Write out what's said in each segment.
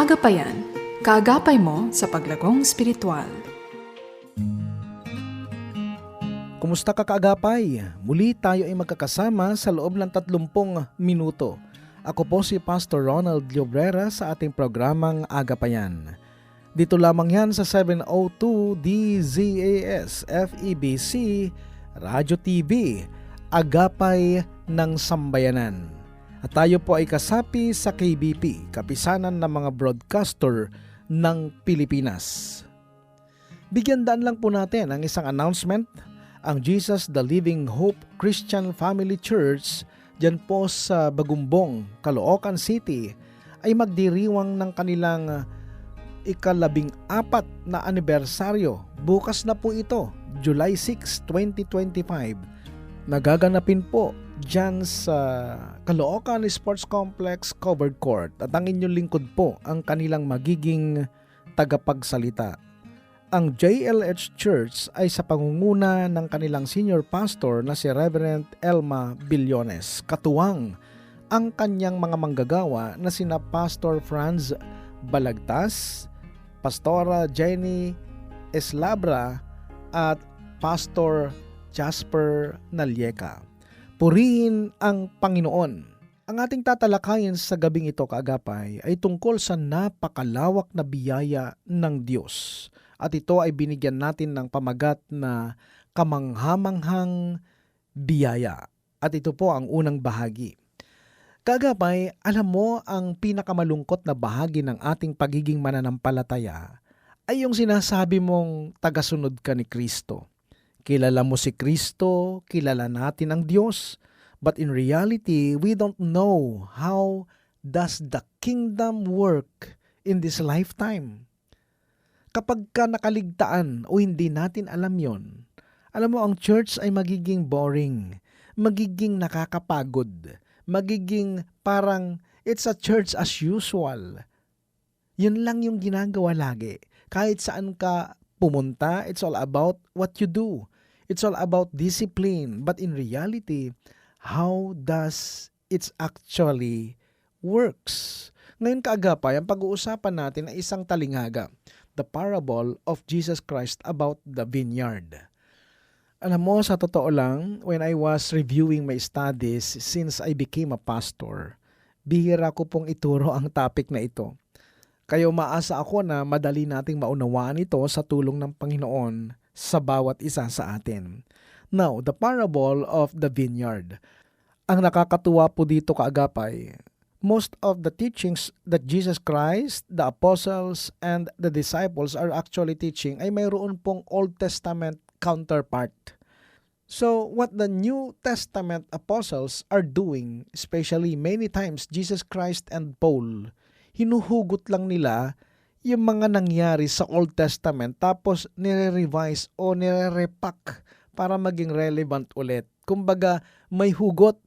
Agapayan, kaagapay mo sa paglagong spiritual. Kumusta ka kaagapay? Muli tayo ay magkakasama sa loob ng 30 minuto. Ako po si Pastor Ronald Llobrera sa ating programang Agapayan. Dito lamang yan sa 702 DZAS FEBC Radio TV Agapay ng Sambayanan. At tayo po ay kasapi sa KBP, Kapisanan ng mga Broadcaster ng Pilipinas. Bigyan daan lang po natin ang isang announcement ang Jesus the Living Hope Christian Family Church dyan po sa Bagumbong, Caloocan City ay magdiriwang ng kanilang ikalabing apat na anibersaryo. Bukas na po ito, July 6, 2025. Nagaganapin po dyan sa Caloocan Sports Complex Covered Court at ang inyong lingkod po ang kanilang magiging tagapagsalita. Ang JLH Church ay sa pangunguna ng kanilang senior pastor na si Reverend Elma Billones. Katuwang ang kanyang mga manggagawa na sina Pastor Franz Balagtas, Pastora Jenny Eslabra at Pastor Jasper Nalyeka. Purihin ang Panginoon. Ang ating tatalakayin sa gabing ito kaagapay ay tungkol sa napakalawak na biyaya ng Diyos at ito ay binigyan natin ng pamagat na kamanghamanghang biyaya. At ito po ang unang bahagi. Kagapay, alam mo ang pinakamalungkot na bahagi ng ating pagiging mananampalataya ay yung sinasabi mong tagasunod ka ni Kristo. Kilala mo si Kristo, kilala natin ang Diyos, but in reality, we don't know how does the kingdom work in this lifetime kapag ka nakaligtaan o hindi natin alam yon, alam mo ang church ay magiging boring, magiging nakakapagod, magiging parang it's a church as usual. Yun lang yung ginagawa lagi. Kahit saan ka pumunta, it's all about what you do. It's all about discipline. But in reality, how does it actually works? Ngayon kaagapay, ang pag-uusapan natin ay isang talinghaga the parable of Jesus Christ about the vineyard. Alam mo, sa totoo lang, when I was reviewing my studies since I became a pastor, bihira ko pong ituro ang topic na ito. Kayo maasa ako na madali nating maunawaan ito sa tulong ng Panginoon sa bawat isa sa atin. Now, the parable of the vineyard. Ang nakakatuwa po dito kaagapay, most of the teachings that Jesus Christ, the apostles, and the disciples are actually teaching ay mayroon pong Old Testament counterpart. So, what the New Testament apostles are doing, especially many times Jesus Christ and Paul, hinuhugot lang nila yung mga nangyari sa Old Testament tapos nire-revise o nire-repack para maging relevant ulit. Kumbaga, may hugot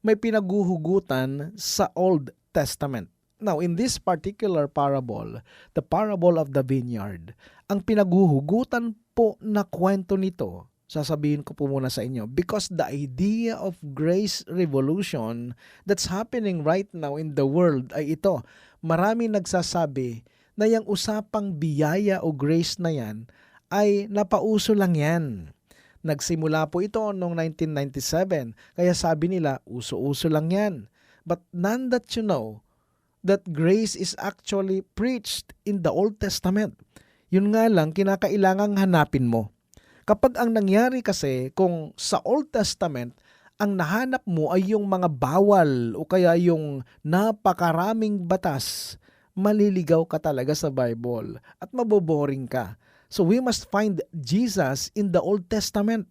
may pinaguhugutan sa Old Testament. Now, in this particular parable, the parable of the vineyard, ang pinaguhugutan po na kwento nito, sasabihin ko po muna sa inyo, because the idea of grace revolution that's happening right now in the world ay ito. Marami nagsasabi na yung usapang biyaya o grace na yan ay napauso lang yan Nagsimula po ito noong 1997. Kaya sabi nila, uso-uso lang yan. But none that you know that grace is actually preached in the Old Testament. Yun nga lang, kinakailangang hanapin mo. Kapag ang nangyari kasi kung sa Old Testament, ang nahanap mo ay yung mga bawal o kaya yung napakaraming batas, maliligaw ka talaga sa Bible at maboboring ka. So we must find Jesus in the Old Testament.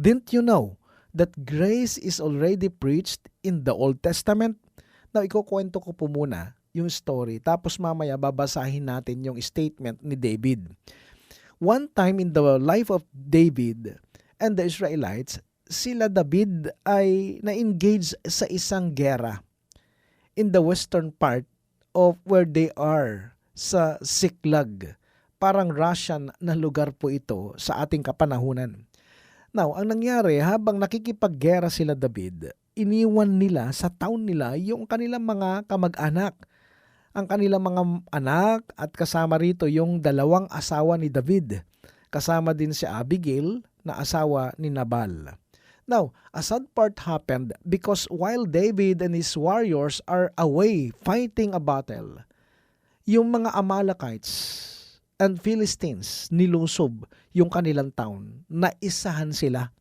Didn't you know that grace is already preached in the Old Testament? Now, ikukwento ko po muna yung story. Tapos mamaya babasahin natin yung statement ni David. One time in the life of David and the Israelites, sila David ay na-engage sa isang gera in the western part of where they are sa Siklag parang Russian na lugar po ito sa ating kapanahunan. Now, ang nangyari habang nakikipaggera sila David, iniwan nila sa town nila yung kanilang mga kamag-anak. ang kanilang mga anak at kasama rito yung dalawang asawa ni David. Kasama din si Abigail na asawa ni Nabal. Now, a sad part happened because while David and his warriors are away fighting a battle, yung mga Amalekites and Philistines nilusob yung kanilang town. Naisahan sila.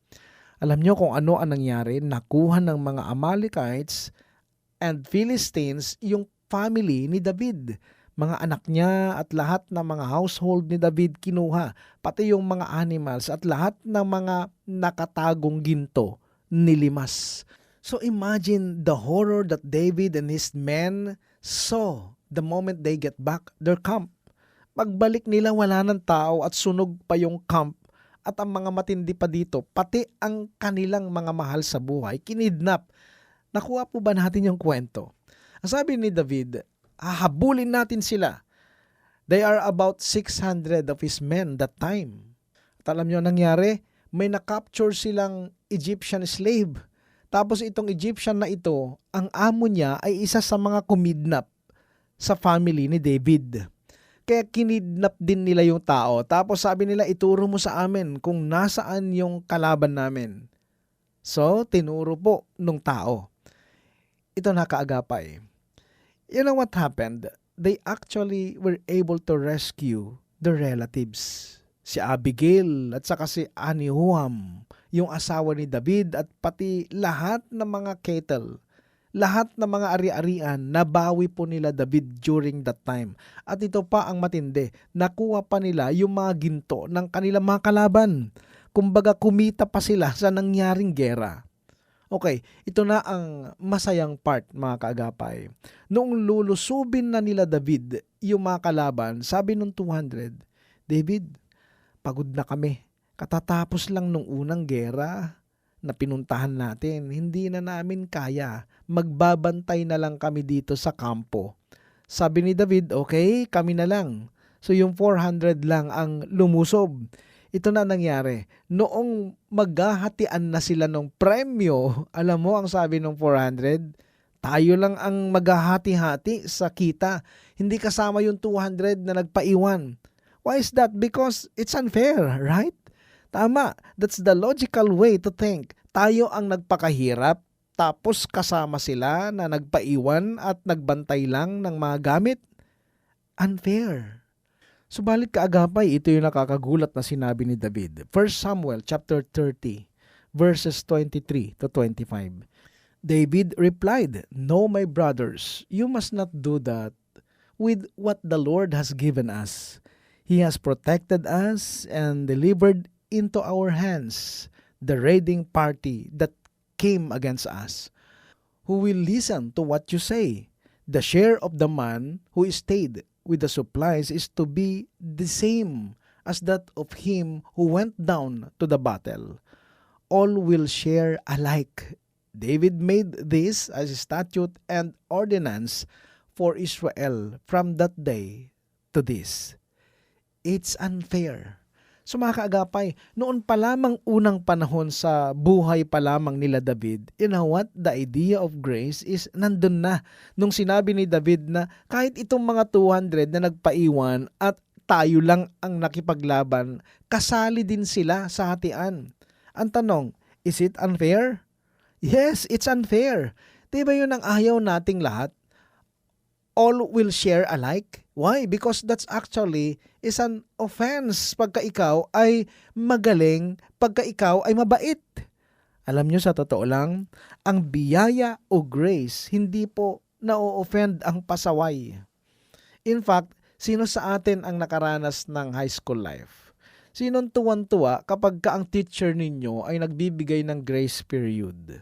Alam nyo kung ano ang nangyari? Nakuha ng mga Amalekites and Philistines yung family ni David. Mga anak niya at lahat ng mga household ni David kinuha. Pati yung mga animals at lahat ng mga nakatagong ginto nilimas. So imagine the horror that David and his men saw the moment they get back their camp. Pagbalik nila wala ng tao at sunog pa yung camp at ang mga matindi pa dito, pati ang kanilang mga mahal sa buhay, kinidnap. Nakuha po ba natin yung kwento? Ang sabi ni David, hahabulin natin sila. They are about 600 of his men that time. At alam nyo ang nangyari? May na-capture silang Egyptian slave. Tapos itong Egyptian na ito, ang amo niya ay isa sa mga kumidnap sa family ni David. Kaya kinidnap din nila yung tao. Tapos sabi nila, ituro mo sa amin kung nasaan yung kalaban namin. So, tinuro po nung tao. Ito nakaagapay. You know what happened? They actually were able to rescue the relatives. Si Abigail at saka si Anihuam, yung asawa ni David at pati lahat ng mga cattle lahat ng mga ari-arian nabawi po nila David during that time. At ito pa ang matindi, nakuha pa nila yung mga ginto ng kanilang mga kalaban. Kumbaga kumita pa sila sa nangyaring gera. Okay, ito na ang masayang part mga kaagapay. Noong lulusubin na nila David yung mga kalaban, sabi nung 200, David, pagod na kami. Katatapos lang nung unang gera na pinuntahan natin. Hindi na namin kaya. Magbabantay na lang kami dito sa kampo. Sabi ni David, okay, kami na lang. So yung 400 lang ang lumusob. Ito na nangyari. Noong maghahatian na sila ng premyo, alam mo ang sabi ng 400? Tayo lang ang maghahati-hati sa kita. Hindi kasama yung 200 na nagpaiwan. Why is that? Because it's unfair, right? Tama, that's the logical way to think. Tayo ang nagpakahirap, tapos kasama sila na nagpaiwan at nagbantay lang ng mga gamit. Unfair. Subalit kaagapay, ito yung nakakagulat na sinabi ni David. 1 Samuel chapter 30, verses 23 to 25. David replied, No, my brothers, you must not do that with what the Lord has given us. He has protected us and delivered into our hands the raiding party that came against us, who will listen to what you say. The share of the man who stayed with the supplies is to be the same as that of him who went down to the battle. All will share alike. David made this as a statute and ordinance for Israel from that day to this. It's unfair So mga kaagapay, noon pa lamang unang panahon sa buhay pa lamang nila David, you know what? The idea of grace is nandun na. Nung sinabi ni David na kahit itong mga 200 na nagpaiwan at tayo lang ang nakipaglaban, kasali din sila sa hatian. Ang tanong, is it unfair? Yes, it's unfair. Di ba yun ang ayaw nating lahat? All will share alike? Why? Because that's actually is an offense pagka ikaw ay magaling, pagka ikaw ay mabait. Alam nyo sa totoo lang, ang biyaya o grace hindi po na-offend ang pasaway. In fact, sino sa atin ang nakaranas ng high school life? Sinong tuwan-tuwa kapag ka ang teacher ninyo ay nagbibigay ng grace period?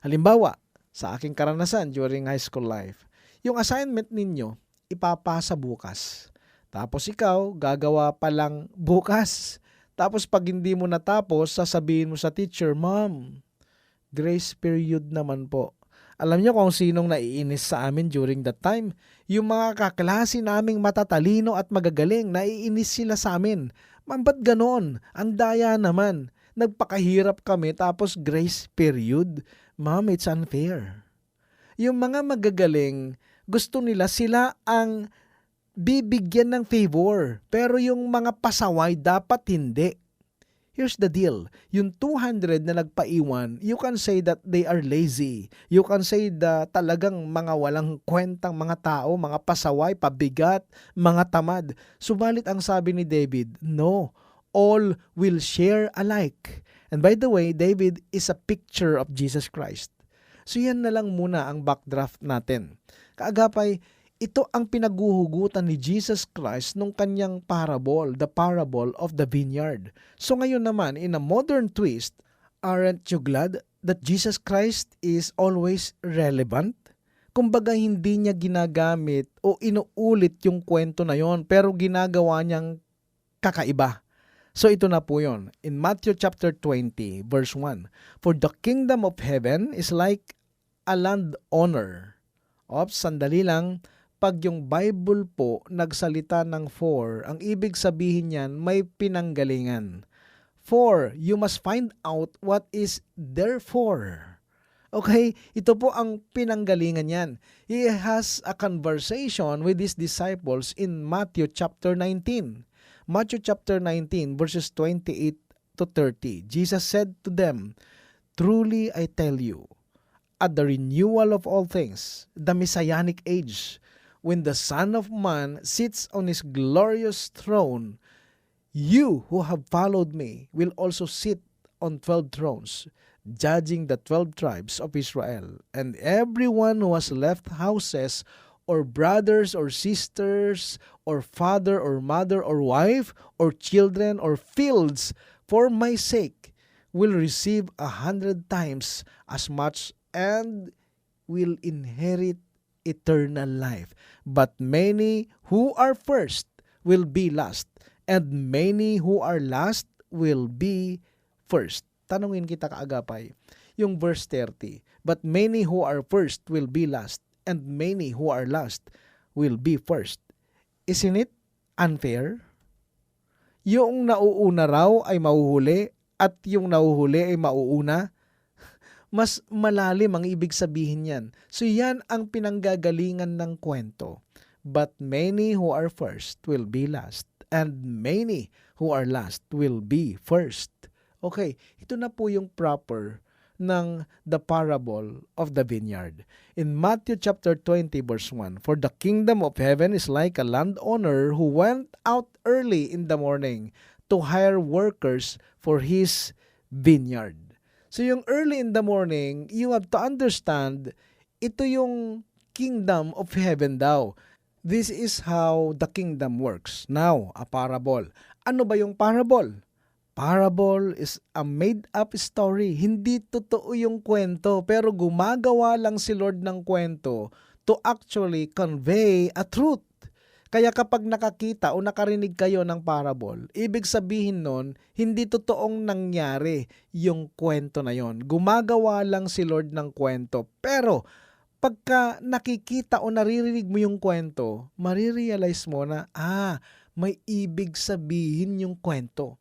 Halimbawa, sa aking karanasan during high school life, yung assignment ninyo, ipapasa bukas. Tapos ikaw, gagawa pa lang bukas. Tapos pag hindi mo natapos, sasabihin mo sa teacher, Ma'am, grace period naman po. Alam niyo kung sinong naiinis sa amin during that time? Yung mga kaklase naming matatalino at magagaling, naiinis sila sa amin. Ma'am, ba't ganon? Ang daya naman. Nagpakahirap kami tapos grace period. Ma'am, it's unfair. Yung mga magagaling, gusto nila sila ang bibigyan ng favor. Pero yung mga pasaway dapat hindi. Here's the deal. Yung 200 na nagpaiwan, you can say that they are lazy. You can say that talagang mga walang kwentang mga tao, mga pasaway, pabigat, mga tamad. Subalit ang sabi ni David, no, all will share alike. And by the way, David is a picture of Jesus Christ. So yan na lang muna ang backdraft natin. Kaagapay, ito ang pinaguhugutan ni Jesus Christ nung kanyang parable, the parable of the vineyard. So ngayon naman, in a modern twist, aren't you glad that Jesus Christ is always relevant? Kumbaga hindi niya ginagamit o inuulit yung kwento na yon pero ginagawa niyang kakaiba. So ito na po yon. In Matthew chapter 20 verse 1, For the kingdom of heaven is like a landowner. Ops, sandali lang pag yung Bible po nagsalita ng for, ang ibig sabihin niyan may pinanggalingan. For, you must find out what is therefore. Okay, ito po ang pinanggalingan niyan. He has a conversation with his disciples in Matthew chapter 19. Matthew chapter 19 verses 28 to 30. Jesus said to them, Truly I tell you, at the renewal of all things, the messianic age, when the Son of Man sits on his glorious throne, you who have followed me will also sit on twelve thrones, judging the twelve tribes of Israel. And everyone who has left houses, or brothers, or sisters, or father, or mother, or wife, or children, or fields, for my sake, will receive a hundred times as much and will inherit eternal life. But many who are first will be last, and many who are last will be first. Tanungin kita kaagapay, yung verse 30. But many who are first will be last, and many who are last will be first. Isn't it unfair? Yung nauuna raw ay mauhuli at yung nauhuli ay mauuna mas malalim ang ibig sabihin yan. So yan ang pinanggagalingan ng kwento. But many who are first will be last, and many who are last will be first. Okay, ito na po yung proper ng the parable of the vineyard. In Matthew chapter 20 verse 1, For the kingdom of heaven is like a landowner who went out early in the morning to hire workers for his vineyard. So yung early in the morning, you have to understand, ito yung kingdom of heaven daw. This is how the kingdom works. Now, a parable. Ano ba yung parable? Parable is a made-up story. Hindi totoo yung kwento, pero gumagawa lang si Lord ng kwento to actually convey a truth. Kaya kapag nakakita o nakarinig kayo ng parable, ibig sabihin nun, hindi totoong nangyari yung kwento na yon. Gumagawa lang si Lord ng kwento. Pero pagka nakikita o naririnig mo yung kwento, marirealize mo na, ah, may ibig sabihin yung kwento.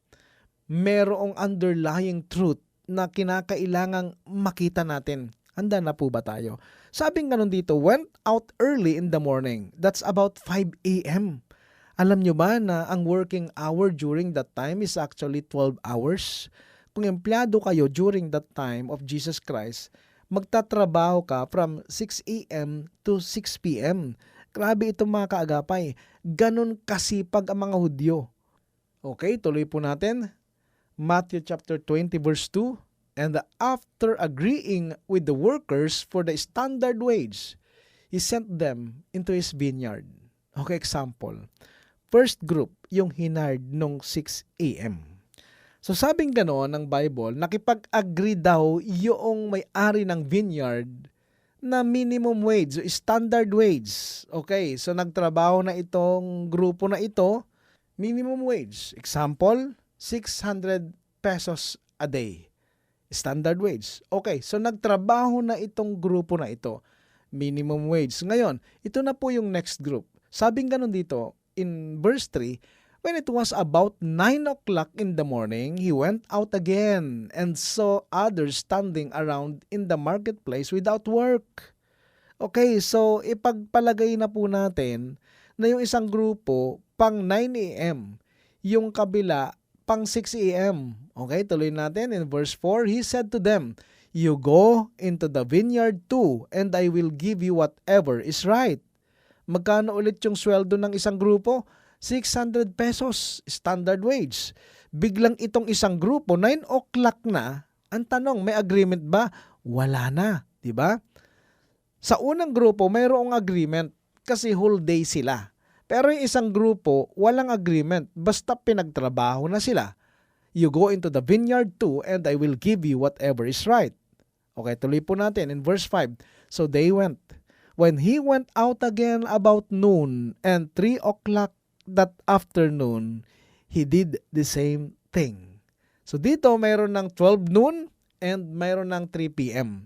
Merong underlying truth na kinakailangang makita natin. Handa na po ba tayo? Sabing ganun dito, went out early in the morning. That's about 5 a.m. Alam nyo ba na ang working hour during that time is actually 12 hours? Kung empleyado kayo during that time of Jesus Christ, magtatrabaho ka from 6 a.m. to 6 p.m. Grabe itong mga kaagapay. Ganon kasipag ang mga Hudyo. Okay, tuloy po natin. Matthew chapter 20 verse 2. And after agreeing with the workers for the standard wage, he sent them into his vineyard. Okay, example. First group, yung hinard nung 6 a.m. So sabing gano'n ng Bible, nakipag-agree daw yung may-ari ng vineyard na minimum wage, standard wage. Okay, so nagtrabaho na itong grupo na ito, minimum wage. Example, 600 pesos a day standard wage. Okay, so nagtrabaho na itong grupo na ito. Minimum wage. Ngayon, ito na po yung next group. Sabing ganun dito, in verse 3, When it was about 9 o'clock in the morning, he went out again and saw others standing around in the marketplace without work. Okay, so ipagpalagay na po natin na yung isang grupo pang 9 a.m. Yung kabila pang 6 a.m. Okay, tuloy natin in verse 4. He said to them, You go into the vineyard too, and I will give you whatever is right. Magkano ulit yung sweldo ng isang grupo? 600 pesos, standard wage. Biglang itong isang grupo, 9 o'clock na, ang tanong, may agreement ba? Wala na, di ba? Sa unang grupo, mayroong agreement kasi whole day sila. Pero yung isang grupo, walang agreement. Basta pinagtrabaho na sila. You go into the vineyard too and I will give you whatever is right. Okay, tuloy po natin in verse 5. So they went. When he went out again about noon and 3 o'clock that afternoon, he did the same thing. So dito mayroon ng 12 noon and mayroon ng 3 p.m.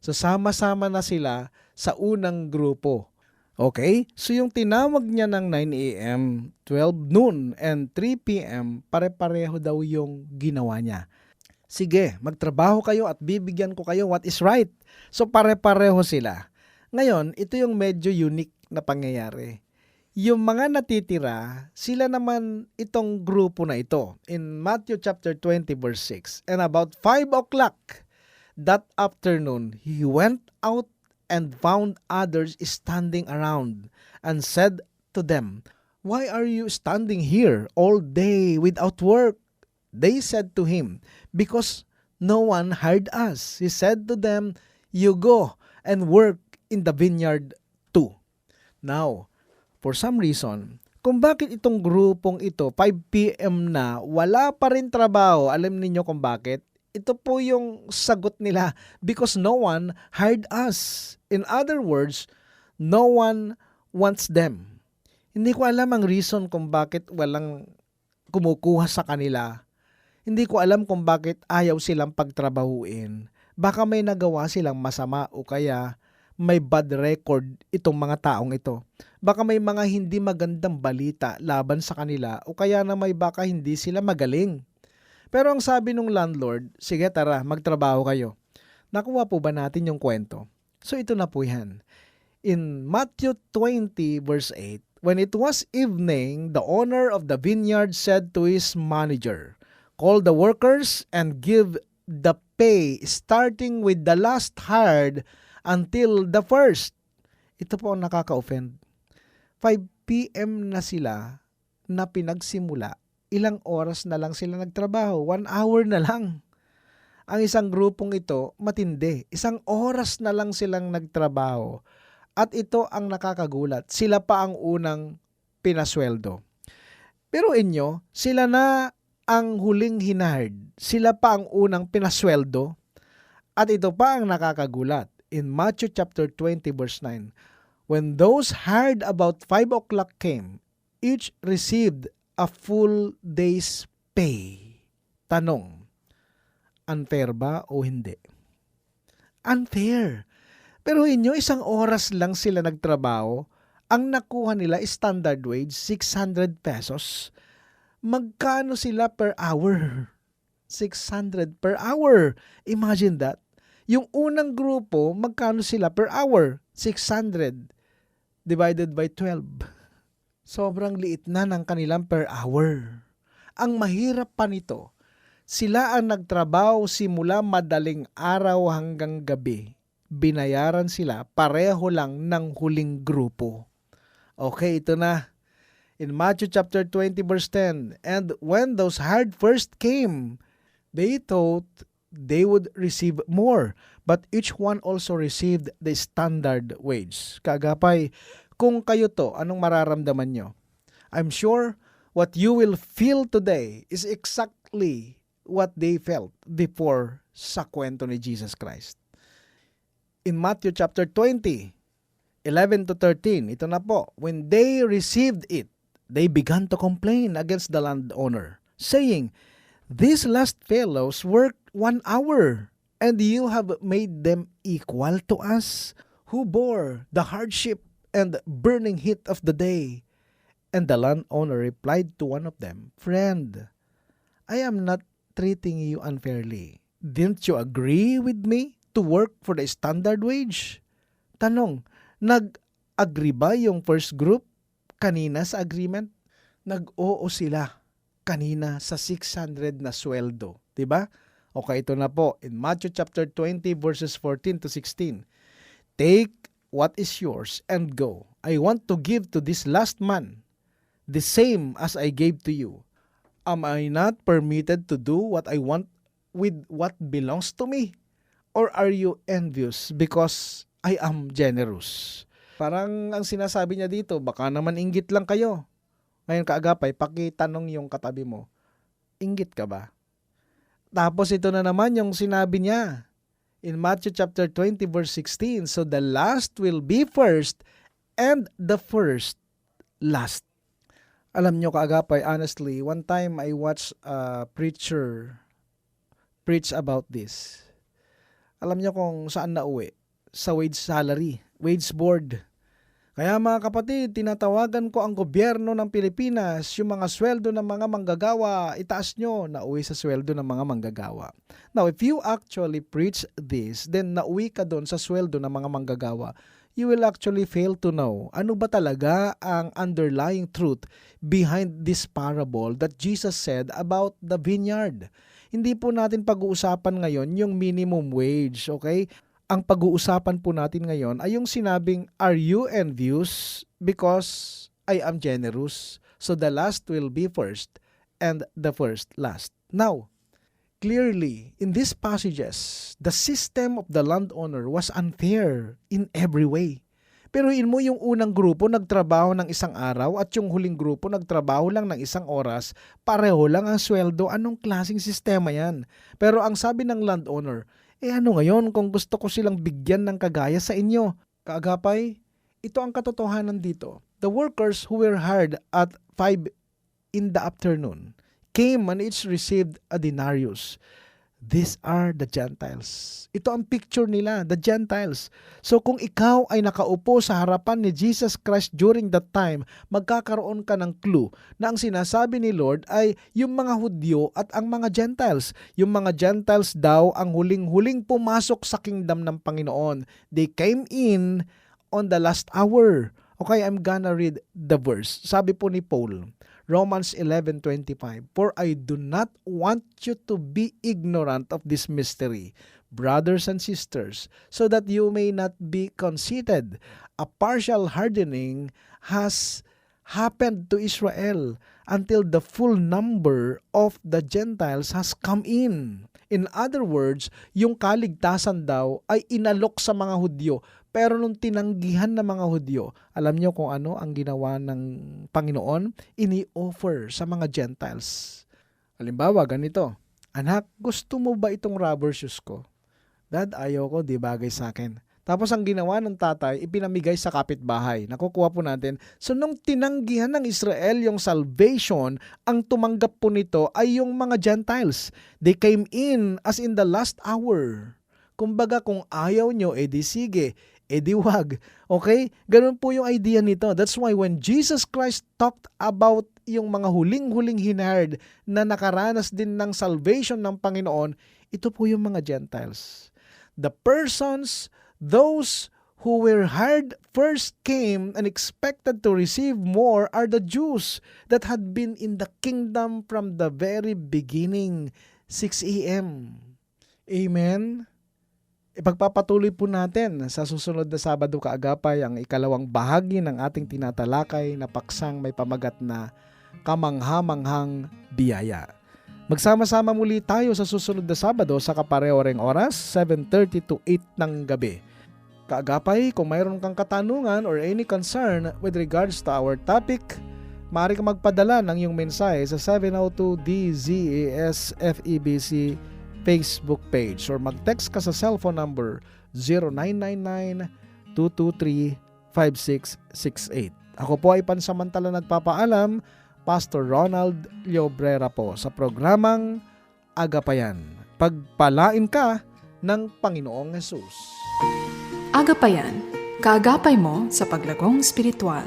So sama-sama na sila sa unang grupo. Okay? So yung tinawag niya ng 9 a.m., 12 noon, and 3 p.m., pare-pareho daw yung ginawa niya. Sige, magtrabaho kayo at bibigyan ko kayo what is right. So pare-pareho sila. Ngayon, ito yung medyo unique na pangyayari. Yung mga natitira, sila naman itong grupo na ito. In Matthew chapter 20 verse 6, And about 5 o'clock that afternoon, he went out and found others standing around and said to them, Why are you standing here all day without work? They said to him, Because no one hired us. He said to them, You go and work in the vineyard too. Now, for some reason, kung bakit itong grupong ito, 5 p.m. na, wala pa rin trabaho, alam niyo kung bakit? Ito po yung sagot nila, because no one hired us. In other words, no one wants them. Hindi ko alam ang reason kung bakit walang kumukuha sa kanila. Hindi ko alam kung bakit ayaw silang pagtrabahuin. Baka may nagawa silang masama o kaya may bad record itong mga taong ito. Baka may mga hindi magandang balita laban sa kanila o kaya na may baka hindi sila magaling. Pero ang sabi ng landlord, sige tara, magtrabaho kayo. Nakuha po ba natin yung kwento? So ito na po yan. In Matthew 20 verse 8, When it was evening, the owner of the vineyard said to his manager, Call the workers and give the pay starting with the last hired until the first. Ito po ang nakaka-offend. 5 p.m. na sila na pinagsimula. Ilang oras na lang sila nagtrabaho. One hour na lang. Ang isang grupong ito, matindi. Isang oras na lang silang nagtrabaho. At ito ang nakakagulat. Sila pa ang unang pinasweldo. Pero inyo, sila na ang huling hinard. Sila pa ang unang pinasweldo. At ito pa ang nakakagulat. In Matthew chapter 20 verse 9, When those hired about 5 o'clock came, each received a full day's pay. Tanong, unfair ba o hindi? Unfair. Pero inyo, isang oras lang sila nagtrabaho, ang nakuha nila standard wage, 600 pesos. Magkano sila per hour? 600 per hour. Imagine that. Yung unang grupo, magkano sila per hour? 600 divided by 12. Sobrang liit na ng kanilang per hour. Ang mahirap pa nito, sila ang nagtrabaho simula madaling araw hanggang gabi. Binayaran sila pareho lang ng huling grupo. Okay, ito na. In Matthew chapter 20 verse 10, And when those hired first came, they thought they would receive more, but each one also received the standard wage. Kagapay, kung kayo to, anong mararamdaman nyo? I'm sure what you will feel today is exactly what they felt before sa kwento ni Jesus Christ. In Matthew chapter 20, 11 to 13, ito na po, when they received it, they began to complain against the landowner, saying, These last fellows worked one hour, and you have made them equal to us, who bore the hardship and burning heat of the day. And the landowner replied to one of them, Friend, I am not treating you unfairly. Didn't you agree with me to work for the standard wage? Tanong, nag-agree ba yung first group kanina sa agreement? Nag-oo sila kanina sa 600 na sweldo. 'di ba? Okay, ito na po. In Matthew chapter 20 verses 14 to 16. Take what is yours and go. I want to give to this last man the same as I gave to you. Am I not permitted to do what I want with what belongs to me? Or are you envious because I am generous? Parang ang sinasabi niya dito, baka naman inggit lang kayo. Ngayon kaagapay, pakitanong yung katabi mo, inggit ka ba? Tapos ito na naman yung sinabi niya in Matthew chapter 20 verse 16. So the last will be first and the first last. Alam nyo kaagapay, honestly, one time I watched a preacher preach about this. Alam nyo kung saan nauwi? Sa wage salary, wage board. Kaya mga kapatid, tinatawagan ko ang gobyerno ng Pilipinas, yung mga sweldo ng mga manggagawa, itaas nyo, nauwi sa sweldo ng mga manggagawa. Now, if you actually preach this, then nauwi ka doon sa sweldo ng mga manggagawa, you will actually fail to know ano ba talaga ang underlying truth behind this parable that Jesus said about the vineyard. Hindi po natin pag-uusapan ngayon yung minimum wage, okay? Ang pag-uusapan po natin ngayon ay yung sinabing, Are you envious because I am generous? So the last will be first and the first last. Now, clearly, in these passages, the system of the landowner was unfair in every way. Pero in mo yung unang grupo nagtrabaho ng isang araw at yung huling grupo nagtrabaho lang ng isang oras, pareho lang ang sweldo. Anong klasing sistema yan? Pero ang sabi ng landowner, eh ano ngayon kung gusto ko silang bigyan ng kagaya sa inyo? Kaagapay, ito ang katotohanan dito. The workers who were hired at 5 in the afternoon came and each received a denarius. These are the Gentiles. Ito ang picture nila, the Gentiles. So kung ikaw ay nakaupo sa harapan ni Jesus Christ during that time, magkakaroon ka ng clue na ang sinasabi ni Lord ay yung mga Hudyo at ang mga Gentiles. Yung mga Gentiles daw ang huling-huling pumasok sa kingdom ng Panginoon. They came in on the last hour. Okay, I'm gonna read the verse. Sabi po ni Paul, Romans 11:25 For I do not want you to be ignorant of this mystery brothers and sisters so that you may not be conceited. A partial hardening has happened to Israel until the full number of the Gentiles has come in. In other words yung kaligtasan daw ay inalok sa mga Hudyo pero nung tinanggihan ng mga Hudyo, alam niyo kung ano ang ginawa ng Panginoon? Ini-offer sa mga Gentiles. Halimbawa, ganito. Anak, gusto mo ba itong rubber shoes ko? Dad, ayaw ko, di bagay sa akin. Tapos ang ginawa ng tatay, ipinamigay sa kapitbahay. Nakukuha po natin. So nung tinanggihan ng Israel yung salvation, ang tumanggap po nito ay yung mga Gentiles. They came in as in the last hour. Kumbaga kung ayaw nyo, edi sige eh di wag. Okay? Ganun po yung idea nito. That's why when Jesus Christ talked about yung mga huling-huling hinard na nakaranas din ng salvation ng Panginoon, ito po yung mga Gentiles. The persons, those who were hired first came and expected to receive more are the Jews that had been in the kingdom from the very beginning, 6 a.m. Amen? Ipagpapatuloy po natin sa susunod na Sabado kaagapay ang ikalawang bahagi ng ating tinatalakay na paksang may pamagat na kamangha-manghang biyaya. Magsama-sama muli tayo sa susunod na Sabado sa kapareho ring oras, 7.30 to 8 ng gabi. Kaagapay, kung mayroon kang katanungan or any concern with regards to our topic, maaari kang magpadala ng iyong mensahe sa 702 DZAS FEBC Facebook page or mag-text ka sa cellphone number 0999-223-5668. Ako po ay pansamantala nagpapaalam, Pastor Ronald Llobrera po sa programang Agapayan. Pagpalain ka ng Panginoong Yesus. Agapayan, kaagapay mo sa paglagong spiritual.